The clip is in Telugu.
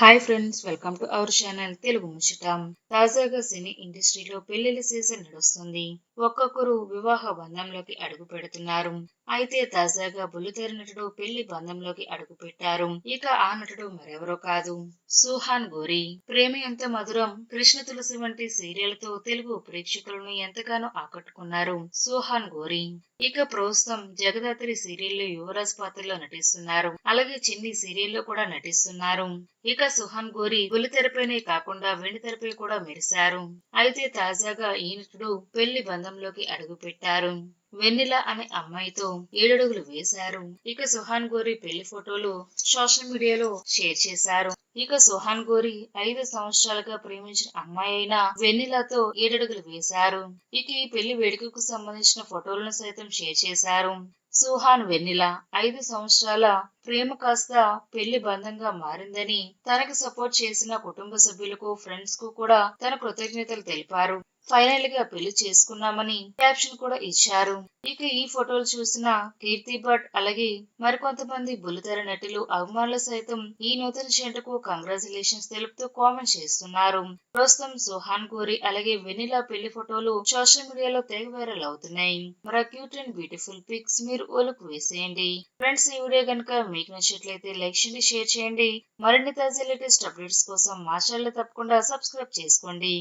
Hi friends welcome to our channel Telugu ముచ్చటం తాజాగా సినీ ఇండస్ట్రీలో పెళ్ళిళ్ళ సీజన్ నడుస్తుంది. ఒక్కొక్కరు వివాహ బంధంలోకి అడుగు పెడుతున్నారు. అయితే తాజాగా బుల్లితెర నటుడు పెళ్ళి బంధంలోకి అడుగు పెట్టారు. ఇక ఆ నటుడు మరెవరో కాదు. సుహాన్ గోరి. ప్రేమ ఎంత మధురం కృష్ణ తులసి వంటి సీరియల్తో తెలుగు ప్రేక్షకులను ఎంతగానో ఆకట్టుకున్నారు సుహాన్ గోరి. ఇక ప్రస్తుతం జగదాత్రి సీరియల్లో యువరాజ్ పాత్రలో నటిస్తున్నారు. అలాగే చిన్ని సీరియల్లో కూడా నటిస్తున్నారు. ఇక సుహాన్ గోరి బుల్లితెరపైనే కాకుండా వెండితెరపై కూడా మెరిశారు. అయితే తాజాగా ఈ నటుడు పెళ్ళి బంధంలోకి అడుగు పెట్టారు. వెన్నెల అనే అమ్మాయితో ఏడడుగులు వేశారు. ఇక సుహాన్ గోరి పెళ్ళి ఫోటోలు సోషల్ మీడియాలో షేర్ చేశారు. ఇక సుహాన్ గోరి ఐదు సంవత్సరాలుగా ప్రేమించిన అమ్మాయి అయిన వెన్నెలతో ఏడడుగులు వేశారు. ఇక ఈ పెళ్ళి వేడుకకు సంబంధించిన ఫోటోలను సైతం షేర్ చేశారు. సుహాన్ వెన్నెల ఐదు సంవత్సరాల ప్రేమ కాస్త పెళ్ళి బంధంగా మారిందని తనకు సపోర్ట్ చేసిన కుటుంబ సభ్యులకు ఫ్రెండ్స్కు కూడా తన కృతజ్ఞతలు తెలిపారు. ఫైనల్గా పెళ్ళి చేసుకున్నామని క్యాప్షన్ కూడా ఇచ్చారు. ఇక ఈ ఫోటోలు చూసిన కీర్తి భట్ అలాగే మరికొంతమంది బుల్లితెర నటులు అభిమానులు సైతం ఈ నూతన జంటకు కంగ్రాచులేషన్స్ తెలుపుతూ కామెంట్ చేస్తున్నారు. ప్రస్తుతం సుహాన్ గోరి అలాగే వెనిలా పెళ్ళి ఫోటోలు సోషల్ మీడియాలో తెగ వైరల్ అవుతున్నాయి. మరి క్యూట్ అండ్ బ్యూటిఫుల్ పిక్స్ మీరు ఓలకు వేసేయండి. ఫ్రెండ్స్ ఈ వీడియో కనుక మీకు నచ్చినట్లయితే లైక్ చేయండి షేర్ చేయండి. మరిన్ని తాజా లేటెస్ట్ అప్డేట్స్ కోసం మా ఛానల్ తప్పకుండా సబ్స్క్రైబ్ చేసుకోండి.